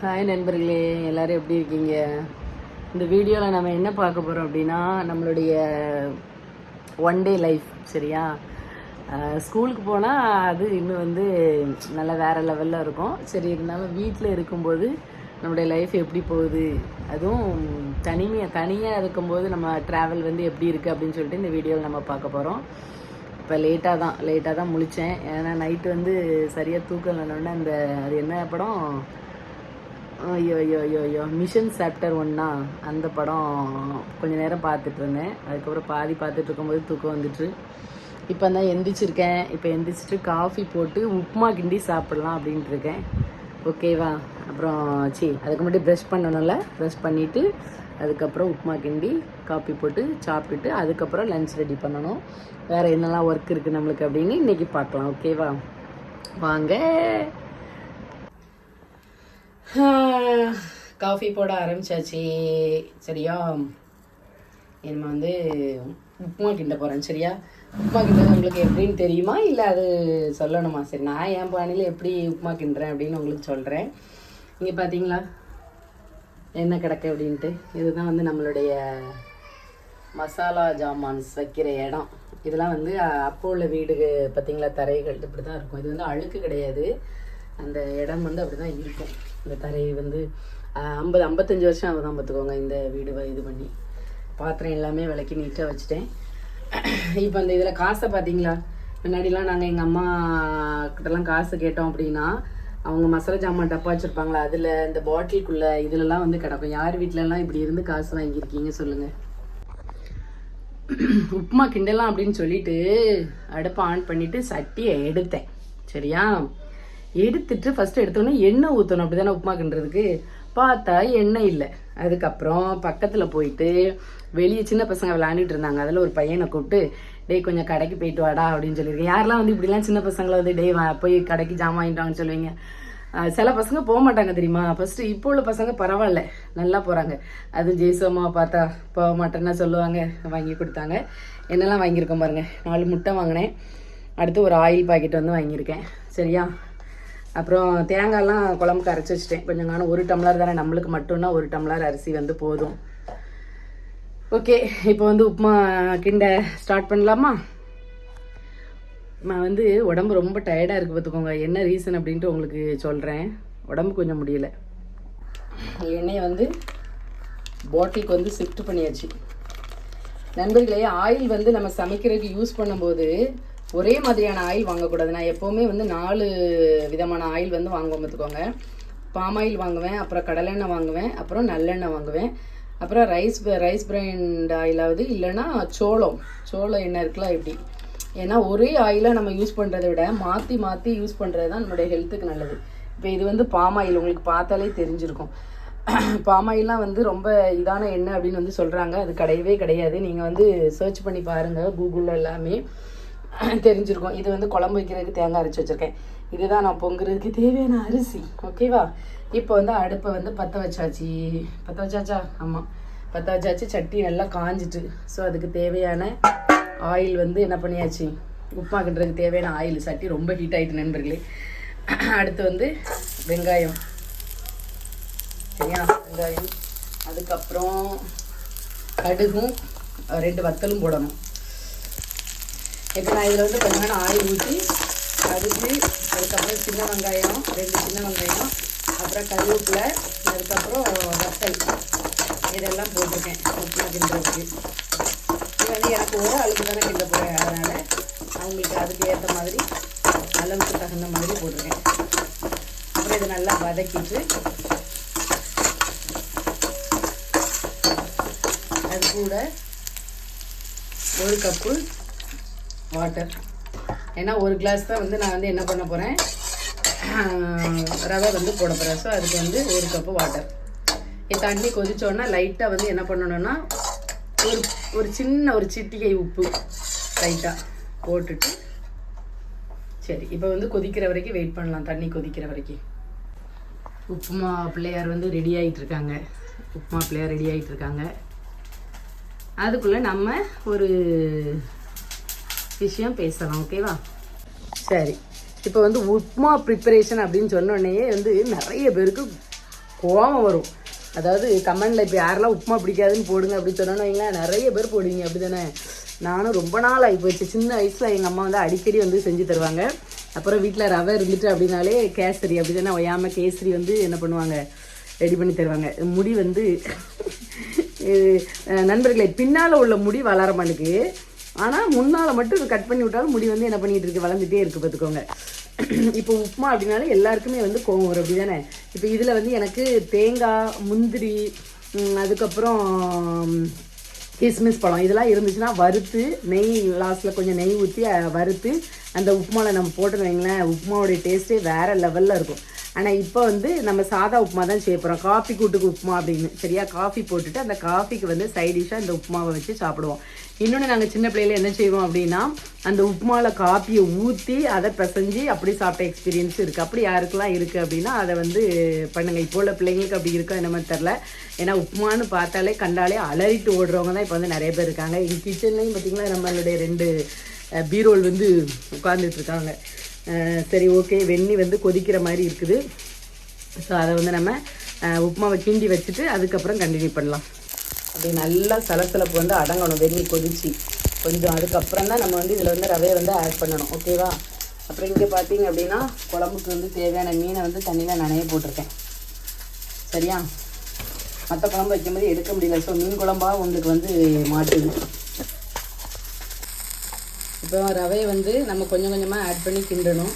Hi நண்பர்களே. எல்லோரும் எப்படி இருக்கீங்க? இந்த வீடியோவில் நம்ம என்ன பார்க்க போகிறோம் அப்படின்னா நம்மளுடைய ஒன் டே லைஃப் சரியா? ஸ்கூலுக்கு போனால் அது இன்னும் வந்து நல்லா வேறு லெவலில் இருக்கும். சரி இருந்தாலும் வீட்டில் இருக்கும்போது நம்மளுடைய லைஃப் எப்படி போகுது? அதுவும் தனிமையாக தனியாக இருக்கும்போது நம்ம ட்ராவல் வந்து எப்படி இருக்குது அப்படின்னு சொல்லிட்டு இந்த வீடியோவில் நம்ம பார்க்க போகிறோம் இப்போ லேட்டாக தான் லேட்டாக தான் முழித்தேன் ஏன்னா நைட்டு வந்து சரியாக தூக்கம் இல்லைன்னொன்னே அந்த அது என்ன படம்? ஐயோ ஐயோ ஐயோ ஐயோ மிஷன் சாப்டர் ஒன்னா அந்த படம் கொஞ்ச நேரம் பார்த்துட்டு இருந்தேன் அதுக்கப்புறம் பாதி பார்த்துட்டு இருக்கும்போது தூக்கம் வந்துட்டு இப்போ தான் எந்திரிச்சிருக்கேன். இப்போ எந்திரிச்சிட்டு காஃபி போட்டு உப்புமா கிண்டி சாப்பிட்லாம் அப்படின்ட்டு இருக்கேன் ஓகேவா அப்புறம் சி அதுக்கு முன்னாடி ப்ரஷ் பண்ணணும்ல? ப்ரெஷ் பண்ணிவிட்டு அதுக்கப்புறம் உப்புமா கிண்டி காஃபி போட்டு சாப்பிட்டுட்டு அதுக்கப்புறம் லஞ்ச் ரெடி பண்ணணும். வேறு என்னெல்லாம் ஒர்க் இருக்குது நம்மளுக்கு அப்படின்னு இன்றைக்கி பார்க்கலாம். ஓகேவா வாங்க. காஃபி போட ஆரம்பிச்சாச்சு. சரியா? நம்ம வந்து உப்புமா கிண்ட போகிறேன் சரியா? உப்புமா கிண்டது உங்களுக்கு எப்படின்னு தெரியுமா? இல்லை அது சொல்லணுமா? சரி நான் என் பாணியில் எப்படி உப்புமா கிண்டுறேன் அப்படின்னு உங்களுக்கு சொல்கிறேன் இங்கே பார்த்தீங்களா என்ன கிடக்கு அப்படின்ட்டு? இதுதான் வந்து நம்மளுடைய மசாலா ஜாமான்ஸ் வைக்கிற இடம். இதெல்லாம் வந்து அப்போ உள்ள வீடு பார்த்தீங்களா தரைகள் இப்படி தான் இருக்கும். இது வந்து அழுக்கு கிடையாது. அந்த இடம் வந்து அப்படி தான் இருக்கும். இந்த தரை வந்து ஐம்பது ஐம்பத்தஞ்சு வருஷம் ஆகுதான் பார்த்துக்கோங்க இந்த வீடு வ- இது பண்ணி. பாத்திரம் எல்லாமே விளக்கி நீட்டாக வச்சுட்டேன். இப்போ அந்த இதில் காசை பார்த்தீங்களா முன்னாடிலாம் நாங்கள் எங்கள் அம்மா கிட்டலாம் காசு கேட்டோம் அப்படின்னா அவங்க மசாலா ஜாமான் டப்பா வச்சுருப்பாங்களா? அதில் இந்த பாட்டிலுக்குள்ளே இதுலலாம் வந்து கிடக்கும். யார் வீட்டிலலாம் இப்படி இருந்து காசு வாங்கியிருக்கீங்க சொல்லுங்கள் உப்புமா கிண்டலாம் அப்படின்னு சொல்லிட்டு அடுப்பை ஆன் பண்ணிவிட்டு சட்டியை எடுத்தேன். சரியா? எடுத்துட்டு ஃபஸ்ட்டு எடுத்தோன்னே எண்ணெய் ஊற்றணும் அப்படிதானே உப்புமா உப்புமாக்குன்றதுக்கு. பார்த்தா எண்ணெய் இல்லை. அதுக்கப்புறம் பக்கத்தில் போயிட்டு வெளியே சின்ன பசங்க விளையாண்டுட்டு இருந்தாங்க. அதில் ஒரு பையனை கூப்பிட்டு டேய் கொஞ்சம் கடைக்கு போயிட்டு வாடா அப்படின்னு சொல்லியிருக்கேன். யாரெல்லாம் வந்து இப்படிலாம் சின்ன பசங்களை வந்து டேய் வா போய் கடைக்கு ஜாமான் வாங்கிட்டு வாங்கன்னு சொல்லுவீங்க. சில பசங்க போக மாட்டாங்க தெரியுமா? ஃபர்ஸ்ட் இப்போ உள்ள பசங்க பரவாயில்ல. நல்லா போறாங்க. அதுவும் ஜெய்சோமா பார்த்தா போக மாட்டேன்னா சொல்லுவாங்க. வாங்கி கொடுத்தாங்க. என்னெல்லாம் வாங்கியிருக்கோம் பாருங்க. நாலு முட்டை வாங்கினேன். அடுத்து ஒரு ஆயில் பாக்கெட் வந்து வாங்கியிருக்கேன். சரியா? அப்புறம் தேங்காய்லாம் குழம்புக்கு அரைச்சி வச்சுட்டேன். கொஞ்சம் காணும் ஒரு டம்ளர் தானே நம்மளுக்கு மட்டும்னா ஒரு டம்ளர் அரிசி வந்து போதும். ஓகே இப்போ வந்து உப்புமா கிண்ட ஸ்டார்ட் பண்ணலாமா? நான் வந்து உடம்பு ரொம்ப டயர்டாக இருக்குது பார்த்துக்கோங்க. என்ன ரீசன் அப்படின்ட்டு உங்களுக்கு சொல்கிறேன் உடம்பு கொஞ்சம் முடியல. எண்ணெயை வந்து பாட்டிலுக்கு வந்து ஷிஃப்ட் பண்ணியாச்சு. நண்பர்களே ஆயில் வந்து நம்ம சமைக்கிறதுக்கு யூஸ் பண்ணும்போது ஒரே மாதிரியான ஆயில் வாங்கக்கூடாது. நான் எப்போவுமே வந்து நாலு விதமான ஆயில் வந்து வாங்குவோம் பார்த்துக்கோங்க. பாம் ஆயில் வாங்குவேன் அப்புறம் கடலெண்ணெய் வாங்குவேன் அப்புறம் நல்லெண்ணெய் வாங்குவேன். அப்புறம் ரைஸ் ரைஸ் பிராண்ட் ஆயிலாவது இல்லைன்னா சோளம். சோளம் எண்ணெய் இருக்குல்ல இப்படி ஏன்னா ஒரே ஆயிலை நம்ம யூஸ் பண்ணுறதை விட மாற்றி மாற்றி யூஸ் பண்ணுறது தான் நம்மளுடைய ஹெல்த்துக்கு நல்லது. இப்போ இது வந்து பாம் ஆயில் உங்களுக்கு பார்த்தாலே தெரிஞ்சிருக்கும். பாம் ஆயிலாம் வந்து ரொம்ப இதான எண்ணெய் அப்படின்னு வந்து சொல்கிறாங்க அது கிடையவே கிடையாது. நீங்கள் வந்து சர்ச் பண்ணி பாருங்கள் கூகுளில் எல்லாமே. தெரிஞ்சிருக்கும். இது வந்து குழம்பு வைக்கிறதுக்கு தேங்காய் அரைச்சி வச்சுருக்கேன். இதுதான் நான் பொங்குறதுக்கு தேவையான அரிசி. ஓகேவா இப்போ வந்து அடுப்பை வந்து பற்ற வச்சாச்சு. பற்ற வச்சாச்சா? ஆமாம் பற்ற வச்சாச்சு. சட்டி நல்லா காஞ்சிட்டு. ஸோ அதுக்கு தேவையான ஆயில் வந்து என்ன பண்ணியாச்சு? உப்புமா கிண்டுறதுக்கு தேவையான ஆயில் சட்டி ரொம்ப ஹீட் ஆகிட்டு நண்பர்களே. அடுத்து வந்து வெங்காயம். சரியா? வெங்காயம். அதுக்கப்புறம் கடுகும் ரெண்டு வத்தலும் போடணும். இப்போ நான் இதில் வந்து கொஞ்சம் நேரம் ஆயில் ஊற்றி கடுகு அதுக்கப்புறம் சின்ன வெங்காயம் ரெண்டு சின்ன வெங்காயம் அப்புறம் கருவேப்பிலை அதுக்கப்புறம் வத்தல். இதெல்லாம் போட்டிருக்கேன். உப்புமா கிண்டுறதுக்கு. இது வந்து எனக்கு ஒரு அளவுக்கு தானே கிண்ட போகிறேன் அதனால் அவங்களுக்கு அதுக்கு ஏற்ற மாதிரி அளவுக்கு தகுந்த மாதிரி போட்டிருக்கேன். அப்புறம் இதை நல்லா வதக்கிட்டு அது கூட ஒரு கப்பு வாட்டர் ஏன்னா ஒரு கிளாஸ் தான் வந்து நான் வந்து என்ன பண்ண போகிறேன் ரவை வந்து போட போகிறேன் ஸோ அதுக்கு வந்து ஒரு கப்பு வாட்டர் தண்ணி கொதிச்சோன்னா லைட்டாக வந்து என்ன பண்ணணும்னா ஒரு ஒரு சின்ன ஒரு சிட்டிகை உப்பு லைட்டாக போட்டுட்டு சரி இப்போ வந்து கொதிக்கிற வரைக்கும் வெயிட் பண்ணலாம். தண்ணி கொதிக்கிற வரைக்கும். உப்புமா பிள்ளையார் வந்து ரெடி ஆகிட்டு இருக்காங்க. உப்புமா பிள்ளையார் ரெடி ஆகிட்டு இருக்காங்க. அதுக்குள்ளே நம்ம ஒரு விஷயம் பேசலாம் ஓகேவா சரி. இப்போ வந்து உப்மா ப்ரிப்பரேஷன் அப்படின்னு சொன்ன வந்து நிறைய பேருக்கு கோவம் வரும். அதாவது கமெண்டில் இப்போ யாரெல்லாம் உப்புமா பிடிக்காதுன்னு போடுங்க அப்படின்னு சொன்னோன்னு வைங்களேன் நிறைய பேர் போடுவீங்க அப்படி தானே நானும் ரொம்ப நாள் ஆகி சின்ன வயசில் எங்கள் அம்மா வந்து அடிக்கடி வந்து செஞ்சு தருவாங்க. அப்புறம் வீட்டில் ரவை இருந்துட்டு அப்படின்னாலே கேசரி அப்படி தானே ஒய்யாமல் கேசரி வந்து என்ன பண்ணுவாங்க? ரெடி பண்ணி தருவாங்க. முடி வந்து நண்பர்களே பின்னால் உள்ள முடி வளர மாட்டேங்குது. ஆனால் முன்னால் மட்டும் இது கட் பண்ணி விட்டாலும் முடி வந்து என்ன பண்ணிகிட்டு இருக்கு வளர்ந்துட்டே இருக்கு பார்த்துக்கோங்க இப்போ உப்புமா அப்படின்னாலே எல்லாருக்குமே வந்து கோவம் வரும் அப்படி தானே இப்போ இதில் வந்து எனக்கு தேங்காய் முந்திரி அதுக்கப்புறம் கிஸ்மிஸ் பழம் இதெல்லாம் இருந்துச்சுன்னா வறுத்து நெய் லாஸ்ட்டில் கொஞ்சம் நெய் ஊற்றி வறுத்து அந்த உப்புமாவில் நம்ம போட்டுன்னு வைங்களேன் உப்புமாவோடைய டேஸ்ட்டே வேறு லெவலில் இருக்கும். ஆனால் இப்போ வந்து நம்ம சாதா உப்புமா தான் செய்ய போகிறோம் காஃபி கூட்டுக்கு உப்புமா அப்படின்னு. சரியா? காஃபி போட்டுட்டு அந்த காஃபிக்கு வந்து சைடிஷாக இந்த உப்புமாவை வச்சு சாப்பிடுவோம். இன்னொன்று நாங்கள் சின்ன பிள்ளையில என்ன செய்வோம் அப்படின்னா அந்த உப்புமாவில் காப்பியை ஊற்றி அதை பிசைஞ்சு அப்படி சாப்பிட்ட எக்ஸ்பீரியன்ஸ் இருக்குது அப்படி யாருக்கெல்லாம் இருக்குது அப்படின்னா அதை வந்து பண்ணுங்கள் இப்போ உள்ள பிள்ளைங்களுக்கு அப்படி இருக்கோ என்ன மாதிரி தெரில ஏன்னா உப்புமான்னு பார்த்தாலே கண்டாலே அலறிட்டு ஓடுறவங்க தான் இப்போ வந்து நிறைய பேர் இருக்காங்க. எங்கள் கிச்சன்லேயும் பார்த்திங்கன்னா நம்மளுடைய ரெண்டு பீரோல் வந்து உட்கார்ந்துட்டு இருக்காங்க. சரி ஓகே வெண்ணி வந்து கொதிக்கிற மாதிரி இருக்குது. ஸோ அதை வந்து நம்ம உப்புமாவை கிண்டி வச்சுட்டு அதுக்கப்புறம் கண்டினியூ பண்ணலாம். அப்படி நல்லா சலசலப்பு வந்து அடங்கணும் வெந்நி கொதிச்சு. கொஞ்சம் அதுக்கப்புறம் தான் நம்ம வந்து இதில் வந்து ரவையை வந்து ஆட் பண்ணணும் ஓகேவா அப்புறம் இங்கே பார்த்தீங்க அப்படின்னா குழம்புக்கு வந்து தேவையான மீனை வந்து தண்ணியில் நனைய போட்டிருக்கேன். சரியா? மற்ற குழம்பு வைக்கும்போது எடுக்க முடியல. ஸோ மீன் குழம்பா உங்களுக்கு வந்து மாட்டுது. இப்போ ரவையை வந்து நம்ம கொஞ்சம் கொஞ்சமாக ஆட் பண்ணி கிண்டணும்.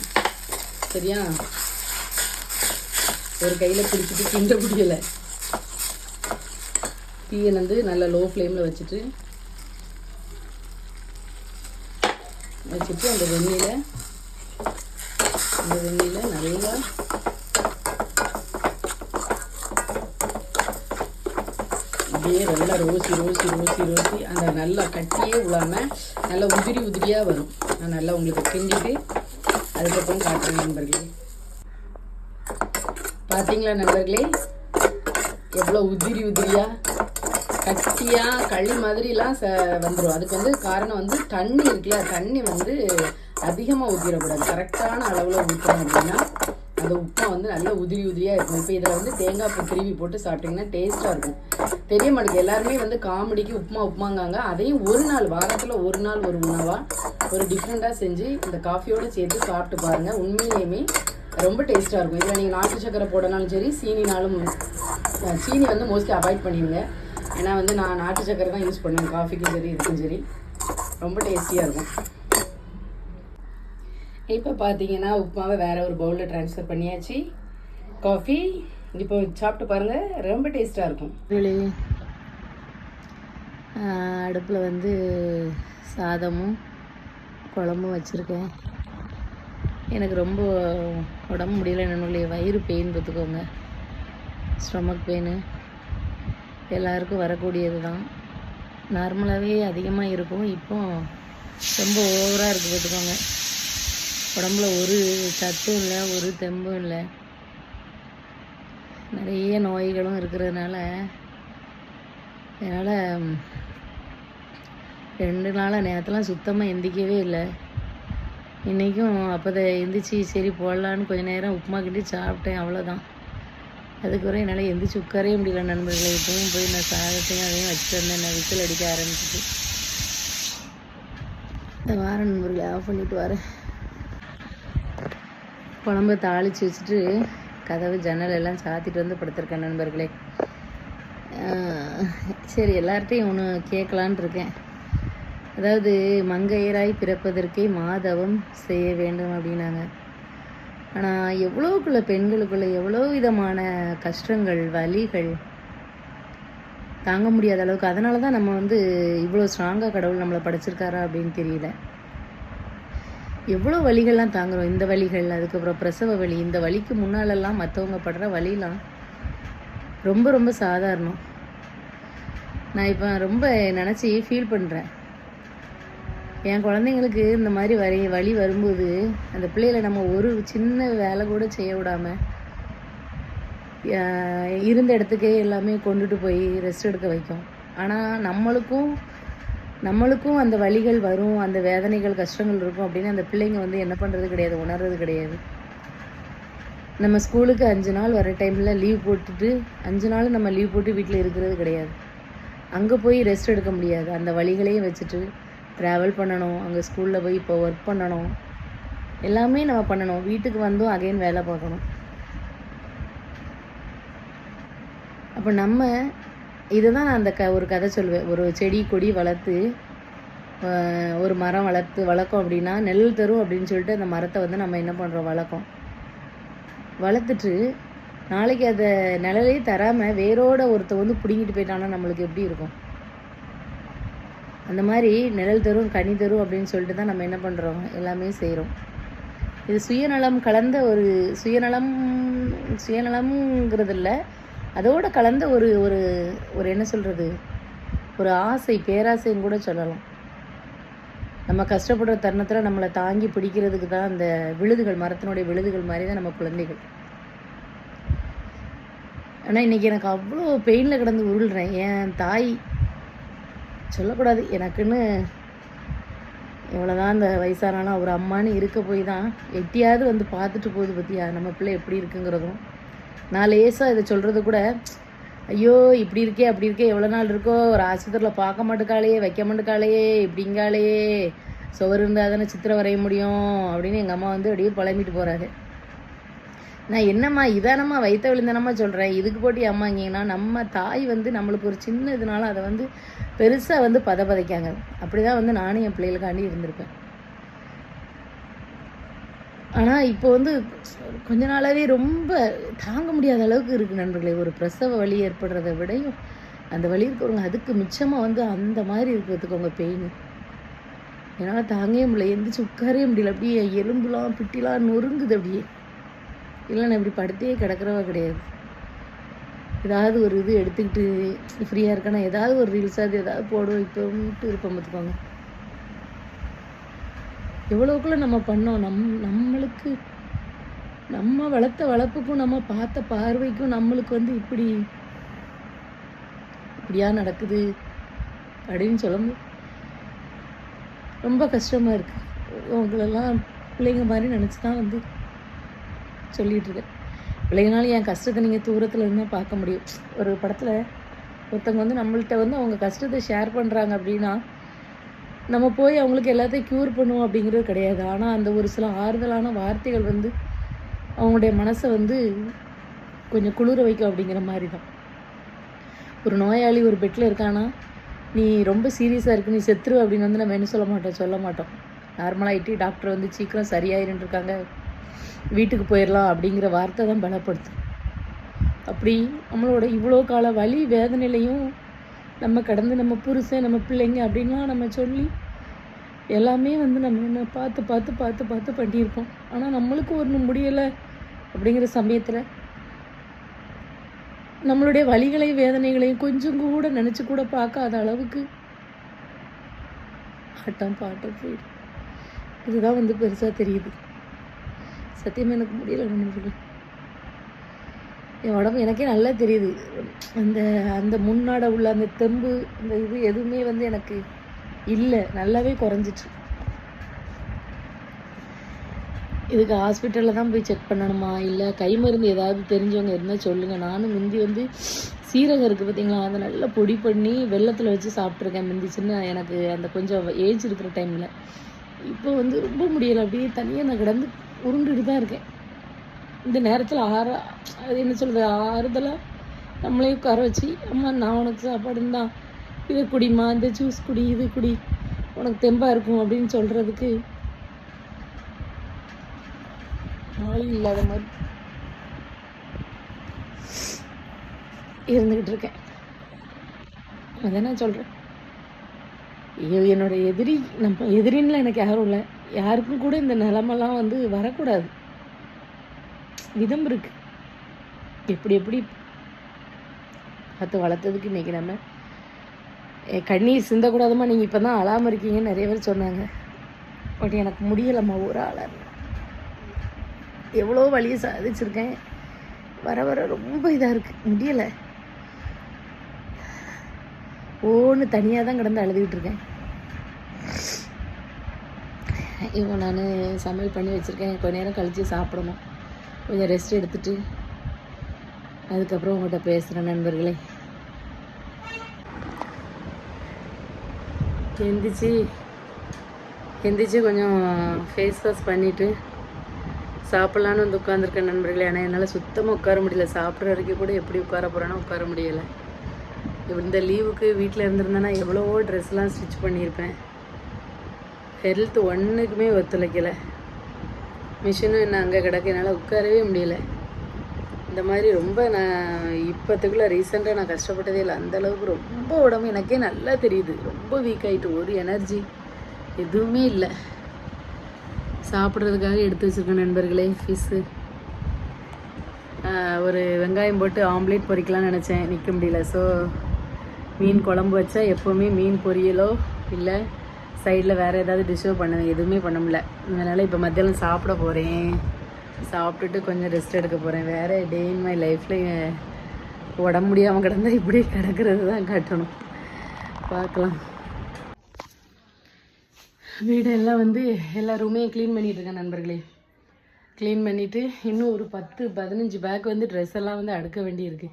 சரியா? ஒரு கையில் பிடிச்சிட்டு கிண்ட முடியலை. தீயை வந்து நல்லா லோ ஃப்ளேமில் வச்சுட்டு வச்சுட்டு அந்த வெந்நியில் அந்த வெந்நியில் நல்லா அப்படியே நல்லா ரோசி ரோசி ரோசி ரோசி. அந்த நல்லா கட்டியே விழாமல் நல்லா உதிரி உதிரியாக வரும். நான் நல்லா உங்களுக்கு கிண்டிட்டு அதுக்கப்புறம் காட்டுறேன் நண்பர்களே. பார்த்தீங்களா நண்பர்களே? எவ்வளோ உதிரி உதிரியாக கட்டியாக களி மாதிரிலாம் ச வந்துடும் அதுக்கு வந்து காரணம் வந்து தண்ணி இருக்குல்ல தண்ணி வந்து அதிகமாக ஊற்றிடக்கூடாது கரெக்டான அளவில் ஊற்றணும் அப்படின்னா அந்த உப்புமா வந்து நல்லா உதிரி உதிரியாக இருக்கும் இப்போ இதில் வந்து தேங்காய் பூ திருவி போட்டு சாப்பிட்டிங்கன்னா டேஸ்ட்டாக இருக்கும். தெரிய மாட்டேங்குது எல்லாருமே வந்து காமெடிக்கு உப்புமா உப்புமாங்காங்க. அதையும் ஒரு நாள் வாரத்தில் ஒரு நாள் ஒரு உணவாக ஒரு டிஃப்ரெண்ட்டாக செஞ்சு இந்த காஃபியோடு சேர்த்து சாப்பிட்டு பாருங்கள் உண்மையிலேயுமே ரொம்ப டேஸ்ட்டாக இருக்கும். இதில் நீங்கள் நாட்டு சக்கரை போடனாலும் சரி சீனினாலும் சீனி வந்து மோஸ்ட்லி அவாய்ட் பண்ணிடுங்க. ஏன்னா வந்து நான் நாட்டு சக்கரை தான் யூஸ் பண்ணுவேன். காஃபிக்கும் சரி இதுக்கும் சரி. ரொம்ப டேஸ்டியாக இருக்கும். இப்போ பார்த்தீங்கன்னா உப்புமாவை வேறு ஒரு பவுலில் ட்ரான்ஸ்ஃபர் பண்ணியாச்சு. காஃபி இப்போ சாப்பிட்டு பாருங்கள் ரொம்ப டேஸ்ட்டாக இருக்கும். அடுப்பில் வந்து சாதமும் குழம்பும் வச்சுருக்கேன். எனக்கு ரொம்ப உடம்பு முடியல என்னுடைய வயிறு பெயின் பார்த்துக்கோங்க. ஸ்டொமக் பெயின் எல்லாருக்கும் வரக்கூடியது தான் நார்மலாகவே அதிகமாக இருக்கும். இப்போ ரொம்ப ஓவராக இருக்குது பார்த்துக்கோங்க உடம்புல ஒரு சத்தும் இல்லை ஒரு தெம்பும் இல்லை. நிறைய நோய்களும் இருக்கிறதுனால அதனால் ரெண்டு நாளாக நேரத்தெல்லாம் சுத்தமாக எந்திக்கவே இல்லை. இன்றைக்கும் அப்போதை எந்திரிச்சி சரி போடலான்னு கொஞ்ச நேரம் உப்புமா கிண்டி சாப்பிட்டேன் அவ்வளோதான் அதுக்கப்புறம் என்னால் எந்திரிச்சு உட்காரவே முடியல நண்பர்களை. இப்பவும் போய் நான் சாதத்தையும் அதையும் வச்சுட்டு வந்தேன். நான் விசில் அடிக்க ஆரம்பிச்சிட்டு. இந்த வாரம் நண்பர்களை ஆஃப் பண்ணிட்டு வரேன். குழம்பு தாளித்து வச்சுட்டு கதவு ஜன்னல் எல்லாம் சாத்திட்டு வந்து படுத்திருக்கேன் நண்பர்களே. சரி எல்லார்ட்டையும் ஒன்று கேட்கலான் இருக்கேன். அதாவது மங்கையராய் பிறப்பதற்கே மாதவம் செய்ய வேண்டும் அப்படின்னாங்க. ஆனால் எவ்வளோக்குள்ள பெண்களுக்குள்ள எவ்வளோ விதமான கஷ்டங்கள் வலிகள் தாங்க முடியாத அளவுக்கு அதனால தான் நம்ம வந்து இவ்வளோ ஸ்ட்ராங்காக கடவுள் நம்மளை படைச்சிருக்காரா அப்படின்னு தெரியல. எவ்வளோ வலிகள்லாம் தாங்குறோம். இந்த வழிகள் அதுக்கப்புறம் பிரசவ வலி இந்த வழிக்கு முன்னாலெல்லாம் மற்றவங்க படுற வழிலாம் ரொம்ப ரொம்ப சாதாரணம். நான் இப்போ ரொம்ப நினச்சி ஃபீல் பண்ணுறேன் என் குழந்தைங்களுக்கு இந்த மாதிரி வரி வழி வரும்போது அந்த பிள்ளைகளை நம்ம ஒரு சின்ன வேலை கூட செய்ய விடாமல் இருந்த இடத்துக்கே எல்லாமே கொண்டுட்டு போய் ரெஸ்ட் எடுக்க வைக்கும். ஆனால் நம்மளுக்கும் நம்மளுக்கும் அந்த வழிகள் வரும் அந்த வேதனைகள் கஷ்டங்கள் இருக்கும் அப்படின்னு அந்த பிள்ளைங்க வந்து என்ன பண்ணுறது கிடையாது உணர்றது கிடையாது. நம்ம ஸ்கூலுக்கு அஞ்சு நாள் வர டைமில் லீவ் போட்டுட்டு அஞ்சு நாள் நம்ம லீவ் போட்டு வீட்டில் இருக்கிறது கிடையாது. அங்கே போய் ரெஸ்ட் எடுக்க முடியாது. அந்த வழிகளையும் வச்சுட்டு ட்ராவல் பண்ணணும் அங்கே ஸ்கூலில் போய் இப்போ ஒர்க் பண்ணணும். எல்லாமே நம்ம பண்ணணும். வீட்டுக்கு வந்தும் அகைன் வேலை பார்க்கணும். அப்போ நம்ம இதை தான் நான் அந்த க ஒரு கதை சொல்லுவேன். ஒரு செடி கொடி வளர்த்து ஒரு மரம் வளர்த்து வளர்க்கோம் அப்படின்னா நெல் தரும் அப்படின்னு சொல்லிட்டு அந்த மரத்தை வந்து நம்ம என்ன பண்ணுறோம் வளர்க்கோம். வளர்த்துட்டு நாளைக்கு அதை நிழலே தராமல் வேரோட ஒருத்த வந்து பிடுங்கிட்டு போயிட்டாங்கன்னா நம்மளுக்கு எப்படி இருக்கும்? அந்த மாதிரி நிழல் தரும் கனி தரும் அப்படின்னு சொல்லிட்டு தான் நம்ம என்ன பண்ணுறோம் எல்லாமே செய்கிறோம் இது சுயநலம் கலந்த ஒரு சுயநலம் சுயநலம்ங்கிறது இல்லை அதோட கலந்த ஒரு ஒரு ஒரு என்ன சொல்கிறது ஒரு ஆசை பேராசைன்னு கூட சொல்லலாம். நம்ம கஷ்டப்படுற தருணத்தில் நம்மளை தாங்கி பிடிக்கிறதுக்கு தான் அந்த விழுதுகள் மரத்தினுடைய விழுதுகள் மாதிரி தான் நம்ம குழந்தைகள். ஆனால் இன்றைக்கி எனக்கு அவ்வளோ பெயினில் கிடந்து உருள்றேன். என் தாய் சொல்லக்கூடாது. எனக்குன்னு இவ்வளோதான் அந்த வயசானாலும் அவர் அம்மான்னு இருக்க போய் தான் எட்டியாவது வந்து பார்த்துட்டு போகுது பற்றியா நம்ம பிள்ளை எப்படி இருக்குங்கிறதும். நான் லேசாக இதை சொல்கிறது கூட ஐயோ இப்படி இருக்கே அப்படி இருக்கே எவ்வளோ நாள் இருக்கோ ஒரு ஆஸ்பத்திரியில் பார்க்க மாட்டுக்காளையே வைக்க மாட்டுக்காளையே இப்படிங்காளையே சுவர் இருந்தால் தானே சித்திரம் வரைய முடியும் அப்படின்னு எங்கள் அம்மா வந்து அப்படியே புலம்பிட்டு போகிறாரு நான் என்னம்மா இதானம்மா வைத்த விழுந்தனம்மா சொல்கிறேன் இதுக்கு போட்டு அம்மாங்கன்னா நம்ம தாய் வந்து நம்மளுக்கு ஒரு சின்ன இதனால அதை வந்து பெருசாக வந்து பத பதைக்காங்க அப்படி தான் வந்து நானும் என் பிள்ளைகளுக்காண்டி இருந்திருப்பேன். ஆனால் இப்போ வந்து கொஞ்ச நாளாகவே ரொம்ப தாங்க முடியாத அளவுக்கு இருக்குது நண்பர்களே. ஒரு பிரசவ வலி ஏற்படுறதை விடையும் அந்த வலி இருக்கிறவங்க அதுக்கு மிச்சமாக வந்து அந்த மாதிரி இருக்கிறதுக்கு பெயின் என்னால் தாங்கவே முடியல. எந்திரிச்சு உட்காரவே முடியல. அப்படியே எலும்புலாம் பிட்டிலாம் நொறுங்குது அப்படியே. இல்லை நான் இப்படி படுத்தே கிடக்கிறவ கிடையாது. ஏதாவது ஒரு இது எடுத்துக்கிட்டு ஃப்ரீயாக இருக்கேன்னா ஏதாவது ஒரு ரீல்ஸாவது ஏதாவது போடுவோம் இப்போன்ட்டு இருப்போம் பார்த்துக்கோங்க. எவ்வளோக்குள்ள நம்ம பண்ணோம் நம் நம்மளுக்கு நம்ம வளர்த்த வளர்ப்புக்கும் நம்ம பார்த்த பார்வைக்கும் நம்மளுக்கு வந்து இப்படி இப்படியா நடக்குது அப்படின்னு சொல்ல ரொம்ப கஷ்டமாக இருக்குது உங்களெல்லாம் பிள்ளைங்க மாதிரி நினச்சி தான் வந்து சொல்லிகிட்ருக்கேன் இருக்கேன் என் கஷ்டத்தை நீங்கள் தூரத்தில் இருந்தால் பார்க்க முடியும். ஒரு படத்தில் ஒருத்தவங்க வந்து நம்மள்கிட்ட வந்து அவங்க கஷ்டத்தை ஷேர் பண்ணுறாங்க அப்படின்னா நம்ம போய் அவங்களுக்கு எல்லாத்தையும் க்யூர் பண்ணுவோம் அப்படிங்கிறது கிடையாது. ஆனால் அந்த ஒரு சில ஆறுதலான வார்த்தைகள் வந்து அவங்களுடைய மனசை வந்து கொஞ்சம் குளிர வைக்கும் அப்படிங்கிற மாதிரி தான் ஒரு நோயாளி ஒரு பெட்டில் இருக்கானா நீ ரொம்ப சீரியஸாக இருக்கு நீ செத்துருவ அப்படின்னு வந்து நம்ம என்ன சொல்ல மாட்டோம்? சொல்ல மாட்டோம். நார்மலாகிட்டு டாக்டர் வந்து சீக்கிரம் சரியாயிருன்னு இருக்காங்க. வீட்டுக்கு போயிடலாம் அப்படிங்கிற வார்த்தை தான் பலப்படுத்தும். அப்படி நம்மளோட இவ்வளோ கால வலி வேதனையிலையும் நம்ம கடந்து நம்ம புருஷன் நம்ம பிள்ளைங்க அப்படின்லாம் நம்ம சொல்லி எல்லாமே வந்து நம்ம என்ன பார்த்து பார்த்து பார்த்து பார்த்து பண்ணியிருப்போம். ஆனால் நம்மளுக்கு ஒன்றும் முடியலை அப்படிங்கிற சமயத்தில் நம்மளுடைய வழிகளையும் வேதனைகளையும் கொஞ்சம் கூட நினச்சி கூட பார்க்காத அளவுக்கு ஆட்டம் பாட்டம் போயிடும். இதுதான் வந்து பெருசாக தெரியுது. சத்தியமாக எனக்கு முடியலை நண்பர்களே என் உடம்பு எனக்கே நல்லா தெரியுது. அந்த அந்த முன்னாட உள்ள அந்த தெம்பு அந்த இது எதுவுமே வந்து எனக்கு இல்லை. நல்லாவே குறைஞ்சிட்டு இதுக்கு ஹாஸ்பிட்டலில் தான் போய் செக் பண்ணணுமா? இல்லை கை மருந்து ஏதாவது தெரிஞ்சவங்க இருந்தால் சொல்லுங்கள் நானும் முந்தி வந்து சீரகம் இருக்குது பார்த்தீங்களா அதை நல்லா பொடி பண்ணி வெள்ளத்தில் வச்சு சாப்பிட்ருக்கேன் முந்தி. சின்ன எனக்கு அந்த கொஞ்சம் ஏஜ் இருக்கிற டைமில் இப்போ வந்து ரொம்ப முடியலை. அப்படியே தனியாக நான் கிடந்து உருண்டுட்டு தான் இருக்கேன். இந்த நேரத்தில் ஆற அது என்ன சொல்கிறது ஆறுதலாக நம்மளே உட்கார வச்சு அம்மா நான் உனக்கு சாப்பாடு தான். இதை குடிமா இந்த ஜூஸ் குடி இது குடி. உனக்கு தெம்பாக இருக்கும் அப்படின்னு சொல்கிறதுக்கு ஆள் இல்லாத மாதிரி இருந்துக்கிட்டு இருக்கேன். அதை நான் சொல்கிறேன் என்னோட எதிரி நம்ம எதிரின்ல எனக்கு யாரும் இல்லை. யாருக்கும் கூட இந்த நிலமெல்லாம் வந்து வரக்கூடாது. விதம் இருக்கு. எப்படி எப்படி? பார்த்து வளர்த்ததுக்கு இன்னைக்கு நம்ம என் கண்ணீர் சிந்தக்கூடாதம்மா. நீங்கள் இப்போ தான் அழாமல் இருக்கீங்கன்னு நிறைய பேர் சொன்னாங்க. பட் எனக்கு முடியலம்மா ஒரு ஆளாக எவ்வளோ வழியை சாதிச்சிருக்கேன். வர வர ரொம்ப இதாக இருக்குது முடியலை. ஓன்னு தனியாக தான் கிடந்து அழுதுகிட்டு இருக்கேன். இப்போ நான் சமையல் பண்ணி வச்சுருக்கேன். கொஞ்ச நேரம் கழித்து சாப்பிடணும். கொஞ்சம் ரெஸ்ட் எடுத்துட்டு அதுக்கப்புறம் உங்கள்கிட்ட பேசுகிறேன் நண்பர்களே. எந்திரிச்சு எந்திரிச்சு கொஞ்சம் ஃபேஸ் வாஷ் பண்ணிவிட்டு சாப்பிட்லான்னு வந்து உட்காந்துருக்கேன் நண்பர்களே. ஆனால் என்னால் சுத்தமாக உட்கார முடியல. சாப்பிட்ற வரைக்கும் கூட எப்படி உட்கார போகிறேன்னா உட்கார முடியலை. இந்த லீவுக்கு வீட்டில் இருந்திருந்தேன்னா எவ்வளவோ ட்ரெஸ்லாம் ஸ்டிச் பண்ணியிருப்பேன். ஹெல்த் ஒன்றுக்குமே ஒத்துழைக்கலை. மிஷினும் என்ன அங்கே கிடக்கு என்னால் உட்காரவே முடியல. இந்த மாதிரி ரொம்ப நான் இப்போத்துக்குள்ள ரீசெண்டாக நான் கஷ்டப்பட்டதே இல்லை. அந்தளவுக்கு ரொம்ப உடம்பு எனக்கே நல்லா தெரியுது. ரொம்ப வீக் ஆகிட்டு ஒரு எனர்ஜி எதுவுமே இல்லை. சாப்பிட்றதுக்காக எடுத்து வச்சுருக்கேன் நண்பர்களே ஃபிஷ்ஷு ஒரு வெங்காயம் போட்டு ஆம்லேட் பொரிக்கலாம்னு நினச்சேன். நிற்க முடியல. ஸோ மீன் குழம்பு வச்சா எப்போவுமே மீன் பொரியலோ இல்லை சைடில் வேறு ஏதாவது டிஸ்டர்ப் பண்ணுவேன். எதுவுமே பண்ண முடியல. அதனால் இப்போ மத்தியானம் சாப்பிட போகிறேன் சாப்பிட்டுட்டு கொஞ்சம் ரெஸ்ட் எடுக்க போகிறேன் வேறு டே இன் மை லைஃப்பில் உடம்பு முடியாமல் கிடந்தால் இப்படி கிடக்கிறது தான் காட்டணும். பார்க்கலாம். வீடெல்லாம் வந்து எல்லா ரூமையும் க்ளீன் பண்ணிகிட்ருக்கேன் நண்பர்களே. க்ளீன் பண்ணிவிட்டு இன்னும் ஒரு பத்து பதினஞ்சு பேக் வந்து ட்ரெஸ் எல்லாம் வந்து அடுக்க வேண்டியிருக்கு.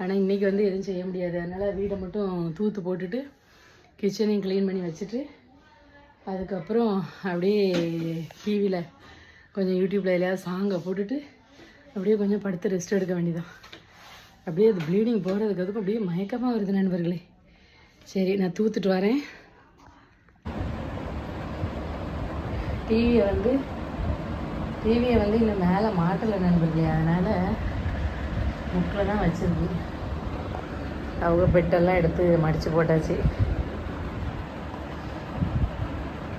ஆனால் இன்றைக்கி வந்து எதுவும் செய்ய முடியாது. அதனால் வீடை மட்டும் தூத்து போட்டுட்டு கிச்சனையும் க்ளீன் பண்ணி வச்சுட்டு அதுக்கப்புறம் அப்படியே டிவியில் கொஞ்சம் யூடியூப்பில் எதையாவது சாங்கை போட்டுட்டு அப்படியே கொஞ்சம் படுத்து ரெஸ்ட் எடுக்க வேண்டியதான் அப்படியே அது ப்ளீடிங் போகிறதுக்கு அதுக்கும் அப்படியே மயக்கமாக வருது நண்பர்களே. சரி நான் தூத்துட்டு வரேன். டிவியை வந்து டிவியை வந்து இன்னும் மேலே மாட்டலை நண்பர்களே. அதனால் புக்கில் தான் வச்சிருக்கு அவங்க பெட்டெல்லாம் எடுத்து மடித்து போட்டாச்சு.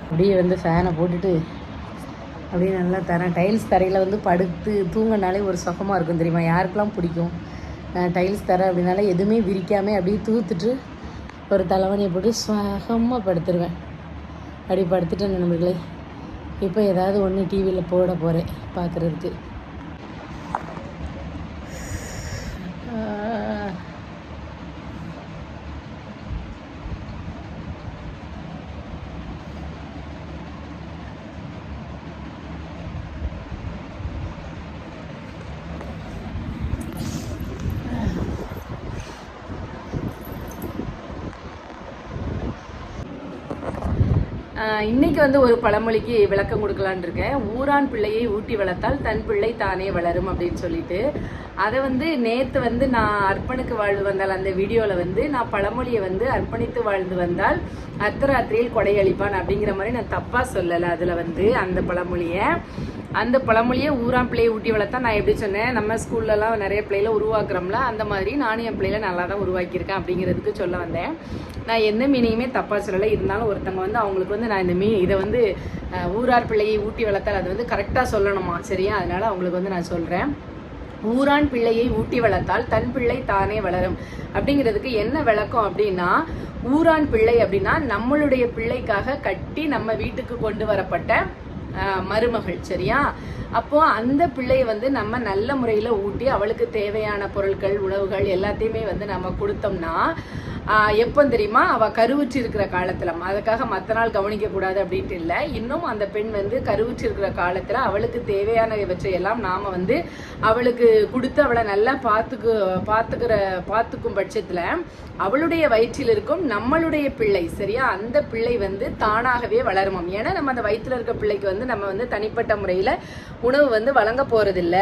அப்படியே வந்து ஃபேனை போட்டுட்டு அப்படியே நல்லா தரேன் டைல்ஸ் தரையில் வந்து படுத்து தூங்கினாலே ஒரு சுகமாக இருக்கும் தெரியுமா? யாருக்கெல்லாம் பிடிக்கும்? நான் டைல்ஸ் தரேன் அப்படின்னால எதுவுமே விரிக்காமல் அப்படியே தூத்துட்டு ஒரு தலைவணியை போட்டு சுகமாக படுத்துருவேன். அப்படி படுத்துட்டேன் நண்பர்களே. இப்போ ஏதாவது ஒன்று டிவியில் போட போகிறேன் பார்க்குறதுக்கு இன்னைக்கு வந்து ஒரு பழமொழிக்கு விளக்கம் கொடுக்கலான் இருக்கேன். ஊரான் பிள்ளையை ஊட்டி வளர்த்தால் தன் பிள்ளை தானே வளரும் அப்படின்னு சொல்லிட்டு. அதை வந்து நேற்று வந்து நான் அர்ப்பணுக்கு வாழ்ந்து வந்தால் அந்த வீடியோவில் வந்து நான் பழமொழியை வந்து அர்ப்பணித்து வாழ்ந்து வந்தால் அர்த்தராத்திரியில் கொடையளிப்பான் அப்படிங்கிற மாதிரி நான் தப்பாக சொல்லலை அதில் வந்து அந்த பழமொழியை. அந்த பழமொழியை ஊராம் பிள்ளையை ஊட்டி வளர்த்தா நான் எப்படி சொன்னேன்? நம்ம ஸ்கூல்லலாம் நிறைய பிள்ளைகளை உருவாக்குறோம்ல அந்த மாதிரி நானும் என் பிள்ளைகளை நல்லா தான் உருவாக்கியிருக்கேன் அப்படிங்கிறதுக்கு சொல்ல வந்தேன். நான் எந்த மீனிங்குமே தப்பாக சொல்லலை. இருந்தாலும் ஒருத்தவங்க வந்து அவங்களுக்கு வந்து நான் இந்த மீ இதை வந்து ஊரார் பிள்ளையை ஊட்டி வளர்த்தால் அது வந்து கரெக்டாக சொல்லணுமா? சரியா? அதனால் அவங்களுக்கு வந்து நான் சொல்கிறேன் ஊரான் பிள்ளையை ஊட்டி வளர்த்தால் தன் பிள்ளை தானே வளரும். அப்படிங்கிறதுக்கு என்ன விளக்கம் அப்படின்னா ஊரான் பிள்ளை அப்படின்னா நம்மளுடைய பிள்ளைக்காக கட்டி நம்ம வீட்டுக்கு கொண்டு வரப்பட்ட ஆஹ், மருமகள் சரியா? அப்போ அந்த பிள்ளையை வந்து நம்ம நல்ல முறையில் ஊட்டி அவளுக்கு தேவையான பொருட்கள் உணவுகள் எல்லாத்தையுமே வந்து நம்ம கொடுத்தோம்னா எப்போ தெரியுமா? அவள் கருவுற்று இருக்கிற காலத்தில். அதுக்காக மற்ற நாள் கவனிக்கக்கூடாது அப்படின்ட்டு இல்லை. இன்னும் அந்த பெண் வந்து கருவுற்று இருக்கிற காலத்தில் அவளுக்கு தேவையான இவற்றை எல்லாம் நாம் வந்து அவளுக்கு கொடுத்து அவளை நல்லா பார்த்துக்கு பார்த்துக்கிற பார்த்துக்கும் பட்சத்தில் அவளுடைய வயிற்றில் இருக்கும் நம்மளுடைய பிள்ளை சரியா? அந்த பிள்ளை வந்து தானாகவே வளருமாம். ஏன்னா நம்ம அந்த வயிற்றுல இருக்க பிள்ளைக்கு வந்து நம்ம வந்து தனிப்பட்ட முறையில் உணவு வந்து வழங்க போகிறதில்ல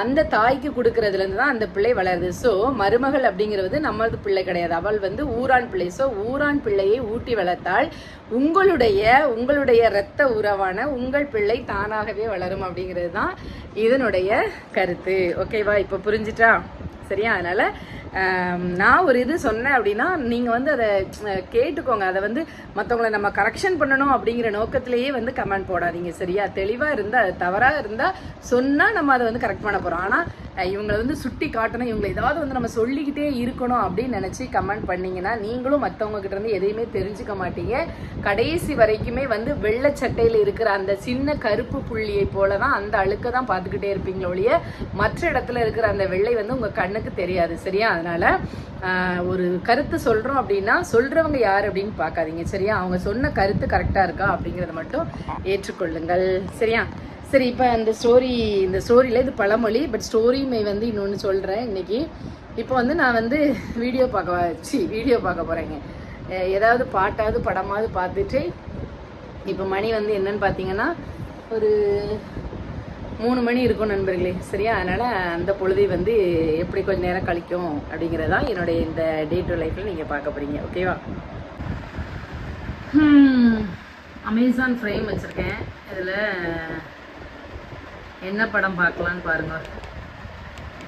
அந்த தாய்க்கு கொடுக்கறதுல இருந்து தான் அந்த பிள்ளை வளருது. ஸோ மருமகள் அப்படிங்கிறது நம்மளது பிள்ளை கிடையாது. அவள் வந்து ஊரான் பிள்ளை. ஸோ ஊரான் பிள்ளையை ஊட்டி வளர்த்தால் உங்களுடைய உங்களுடைய இரத்த உறவான உங்கள் பிள்ளை தானாகவே வளரும் அப்படிங்கிறது தான் இதனுடைய கருத்து. ஓகேவா இப்போ புரிஞ்சிட்டா? சரியா? அதனால நான் ஒரு இது சொன்னேன் அப்படின்னா நீங்கள் வந்து அதை கேட்டுக்கோங்க. அதை வந்து மற்றவங்களை நம்ம கரெக்ஷன் பண்ணணும் அப்படிங்கிற நோக்கத்திலேயே வந்து கமெண்ட் போடாதீங்க சரியா? தெளிவாக இருந்தால் அது தவறாக இருந்தால் சொன்னால் நம்ம அதை வந்து கரெக்ட் பண்ண போகிறோம் ஆனால் இவங்களை வந்து சுட்டி காட்டணும் இவங்களை ஏதாவது வந்து நம்ம சொல்லிக்கிட்டே இருக்கணும் அப்படின்னு நினச்சி கமெண்ட் பண்ணீங்கன்னா நீங்களும் மற்றவங்க கிட்டேருந்து எதையுமே தெரிஞ்சுக்க மாட்டீங்க. கடைசி வரைக்குமே வந்து வெள்ளை சட்டையில் இருக்கிற அந்த சின்ன கருப்பு புள்ளியை போல தான் அந்த அழுக்கை தான் பார்த்துக்கிட்டே இருப்பீங்களே ஒழிய மற்ற இடத்துல இருக்கிற அந்த வெள்ளை வந்து உங்கள் கண்ணுக்கு தெரியாது சரியா? அதனால் ஒரு கருத்து சொல்கிறோம் அப்படின்னா சொல்கிறவங்க யார் அப்படின்னு பார்க்காதீங்க சரியா? அவங்க சொன்ன கருத்து கரெக்டாக இருக்கா அப்படிங்கிறத மட்டும் ஏற்றுக்கொள்ளுங்கள் சரியா? சரி இப்போ அந்த ஸ்டோரி இந்த ஸ்டோரியில் இது பழமொழி பட் ஸ்டோரிமை வந்து இன்னொன்று சொல்கிறேன் இன்னைக்கு. இப்போ வந்து நான் வந்து வீடியோ பார்க்க சி வீடியோ பார்க்க போகிறேங்க ஏதாவது பாட்டாவது படமாவது பார்த்துட்டு இப்போ மணி வந்து என்னன்னு பார்த்தீங்கன்னா ஒரு மூணு மணி இருக்கும் நண்பர்களே சரியா? அதனால் அந்த பொழுதை வந்து எப்படி கொஞ்சம் நேரம் கழிக்கும் அப்படிங்கிறதான் என்னுடைய இந்த டே டு லைஃப்பில் நீங்கள் பார்க்க போகிறீங்க ஓகேவா அமேசான் ஃப்ரேம் வச்சுருக்கேன். இதில் என்ன படம் பார்க்கலான்னு பாருங்க.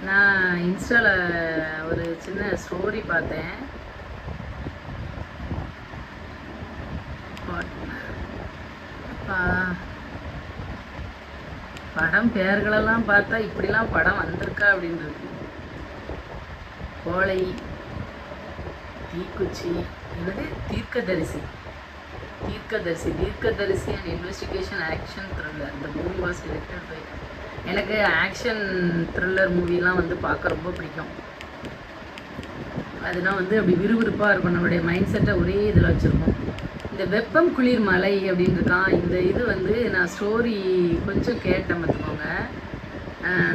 நான் இன்ஸ்டாவில் ஒரு சின்ன ஸ்டோரி பார்த்தேன். படம் பெயர்களெல்லாம் பார்த்தா இப்படிலாம் படம் வந்திருக்கா அப்படின்றது. கோழை தீக்குச்சி என்னது? தீர்க்கதரிசி. தீர்க்கதரிசி தீர்க்கதரிசி அண்ட் இன்வெஸ்டிகேஷன் ஆக்ஷன் த்ரில்லர் இந்த மூவி வாஸ் டிரெக்டட் பை எனக்கு ஆக்ஷன் த்ரில்லர் மூவிலாம் வந்து பார்க்க ரொம்ப பிடிக்கும். அதெல்லாம் வந்து அப்படி விறுவிறுப்பாக இருக்கும். நம்மளுடைய மைண்ட் செட்டை ஒரே இதில் வச்சுருக்கோம் இந்த வெப்பம் குளிர் மலை அப்படின்னு இருக்கான் இந்த இது வந்து நான் ஸ்டோரி கொஞ்சம் கேட்டேன் பார்த்துக்கோங்க.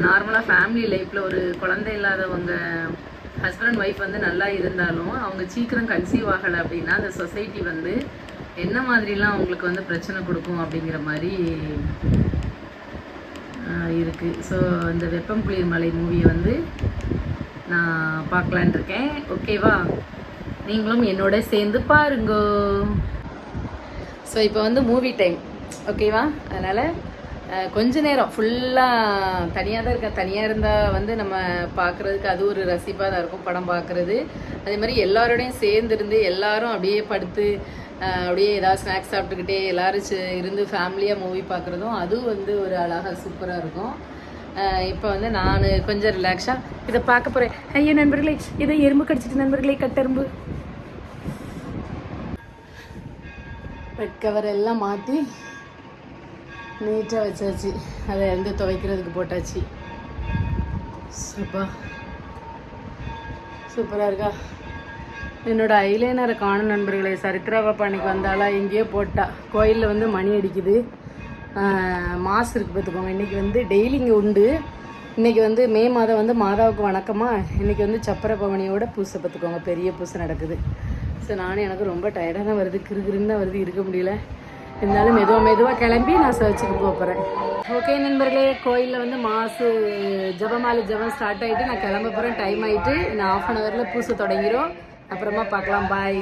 நார்மலாக ஃபேமிலி லைஃப்பில் ஒரு குழந்தை இல்லாதவங்க ஹஸ்பண்ட் அண்ட் ஒய்ஃப் வந்து நல்லா இருந்தாலும் அவங்க சீக்கிரம் கன்சீவ் ஆகலை அப்படின்னா அந்த சொசைட்டி வந்து என்ன மாதிரிலாம் அவங்களுக்கு வந்து பிரச்சனை கொடுக்கும் அப்படிங்கிற மாதிரி இருக்குது ஸோ இந்த வெப்பம் குளிர் மலை மூவியை வந்து நான் பார்க்கலான் இருக்கேன். ஓகேவா நீங்களும் என்னோட சேர்ந்து பாருங்கோ. ஸோ இப்போ வந்து மூவி டைம் ஓகேவா அதனால் கொஞ்ச நேரம். ஃபுல்லாக தனியாக தான் இருக்கேன். தனியாக இருந்தால் வந்து நம்ம பார்க்குறதுக்கு அது ஒரு ரசிப்பாக தான் இருக்கும் படம் பார்க்குறது. அதே மாதிரி எல்லாரோடையும் சேர்ந்துருந்து எல்லாரும் அப்படியே படுத்து அப்படியே ஏதாவது ஸ்நாக்ஸ் சாப்பிட்டுக்கிட்டே எல்லாரும் இருந்து ஃபேமிலியாக மூவி பார்க்குறதும் அதுவும் வந்து ஒரு அழகாக சூப்பராக இருக்கும். இப்போ வந்து நான் கொஞ்சம் ரிலாக்ஸாக இதை பார்க்க போகிறேன் ஐயா நண்பர்களே இதை எறும்பு கடிச்சிட்டு நண்பர்களே கட்டெரும்பு பெட் கவர் எல்லாம் மாற்றி நீட்டாக வச்சாச்சு. அதை வந்து துவைக்கிறதுக்கு போட்டாச்சு. சூப்பர் சூப்பராக இருக்கா? என்னோடய ஐலைனரை காணும் நண்பர்களை சரித்ரா பாப்பா அன்னைக்கு வந்தாலா எங்கேயோ போட்டா. கோயிலில் வந்து மணி அடிக்குது. மாஸ் இருக்குது பார்த்துக்கோங்க. இன்றைக்கி வந்து டெய்லி இங்கே உண்டு. இன்றைக்கி வந்து மே மாதம் வந்து மாதாவுக்கு வணக்கமாக இன்றைக்கி வந்து சப்பர பவனியோட பூசை பார்த்துக்கோங்க. பெரிய பூசை நடக்குது. ஸோ நானும் எனக்கு ரொம்ப டயர்டாக தான் வருது. கிருகிருன்னு தான் வருது. இருக்க முடியல. இருந்தாலும் மெதுவாக மெதுவாக கிளம்பி நான் சர்ச்சுக்கு போக போகிறேன் ஓகே நண்பர்களே. கோயிலில் வந்து மாசு ஜபமாலி ஜபம் ஸ்டார்ட் ஆகிட்டு நான் கிளம்ப போகிறேன் டைம் ஆகிட்டு நான் ஆஃப் அன் ஹவரில் பூசை தொடங்கிரும். அப்புறமா பார்க்கலாம் பாய்